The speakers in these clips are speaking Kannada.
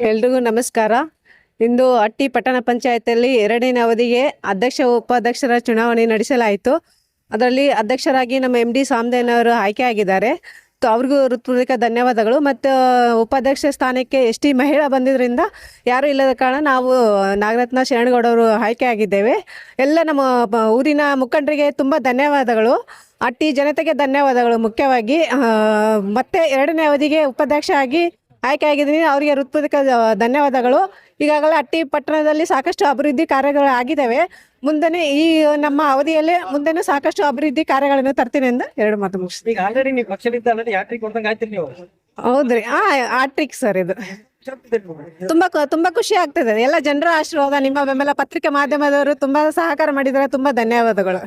ಎಲ್ರಿಗೂ ನಮಸ್ಕಾರ. ಇಂದು ಅಟ್ಟಿ ಪಟ್ಟಣ ಪಂಚಾಯತಿಯಲ್ಲಿ ಎರಡನೇ ಅವಧಿಗೆ ಅಧ್ಯಕ್ಷ, ಉಪಾಧ್ಯಕ್ಷರ ಚುನಾವಣೆ ನಡೆಸಲಾಯಿತು. ಅದರಲ್ಲಿ ಅಧ್ಯಕ್ಷರಾಗಿ ನಮ್ಮ ಎಂ ಡಿ ಸಾಮ್ದೇನವರು ಆಯ್ಕೆಯಾಗಿದ್ದಾರೆ ಆಗಿದ್ದಾರೆ. ಅವ್ರಿಗೂ ಹೃತ್ಪೂರ್ವಕ ಧನ್ಯವಾದಗಳು. ಮತ್ತು, ಉಪಾಧ್ಯಕ್ಷ ಸ್ಥಾನಕ್ಕೆ ಎಸ್ ಟಿ ಮಹಿಳಾ ಬಂದಿದ್ದರಿಂದ ಯಾರೂ ಇಲ್ಲದ ಕಾರಣ ನಾವು ನಾಗರತ್ನ ಶರಣಗೌಡವರು ಆಯ್ಕೆಯಾಗಿದ್ದೇವೆ ಎಲ್ಲ ನಮ್ಮ ಊರಿನ ಮುಖಂಡರಿಗೆ ತುಂಬ ಧನ್ಯವಾದಗಳು. ಅಟ್ಟಿ ಜನತೆಗೆ ಧನ್ಯವಾದಗಳು. ಮುಖ್ಯವಾಗಿ ಮತ್ತೆ ಎರಡನೇ ಅವಧಿಗೆ ಉಪಾಧ್ಯಕ್ಷ ಆಗಿ ಆಯ್ಕೆ ಆಗಿದ್ದೀನಿ ಅವರಿಗೆ ಹೃತ್ಪೂರ್ವಕ ಧನ್ಯವಾದಗಳು. ಈಗಾಗಲೇ ಅಟ್ಟಿ ಪಟ್ಟಣದಲ್ಲಿ ಸಾಕಷ್ಟು ಅಭಿವೃದ್ಧಿ ಕಾರ್ಯಗಳು ಆಗಿದ್ದಾವೆ. ಮುಂದೆ ಈ ನಮ್ಮ ಅವಧಿಯಲ್ಲಿ ಮುಂದೆನೂ ಸಾಕಷ್ಟು ಅಭಿವೃದ್ಧಿ ಕಾರ್ಯಗಳನ್ನು ತರ್ತೀನಿ ಎಂದು ಎರಡು ಮಾತು ಮುಗಿಸ್ತೀನಿ. ಹೌದ್ರಿ. ಆಟ್ರಿಕ್ ಸರ್ ಇದು. ತುಂಬಾ ತುಂಬಾ ಖುಷಿ ಆಗ್ತದೆ. ಎಲ್ಲ ಜನರ ಆಶೀರ್ವಾದ ನಿಮ್ಮ ಬೆಂಬಲ ಪತ್ರಿಕೆ ಮಾಧ್ಯಮದವರು ತುಂಬಾ ಸಹಕಾರ ಮಾಡಿದ್ದಾರೆ. ತುಂಬಾ ಧನ್ಯವಾದಗಳು.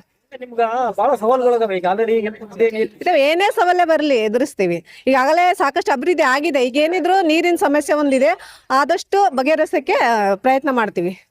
ಏನೇ ಸವಾಲೇ ಬರಲಿ, ಎದುರಿಸ್ತೀವಿ. ಈಗಾಗಲೇ ಸಾಕಷ್ಟು ಅಭಿವೃದ್ಧಿ ಆಗಿದೆ. ಈಗ ಏನಿದ್ರು ನೀರಿನ ಸಮಸ್ಯೆ ಒಂದಿದೆ, ಆದಷ್ಟು ಬಗೆಹರಿಸಕ್ಕೆ ಪ್ರಯತ್ನ ಮಾಡ್ತೀವಿ.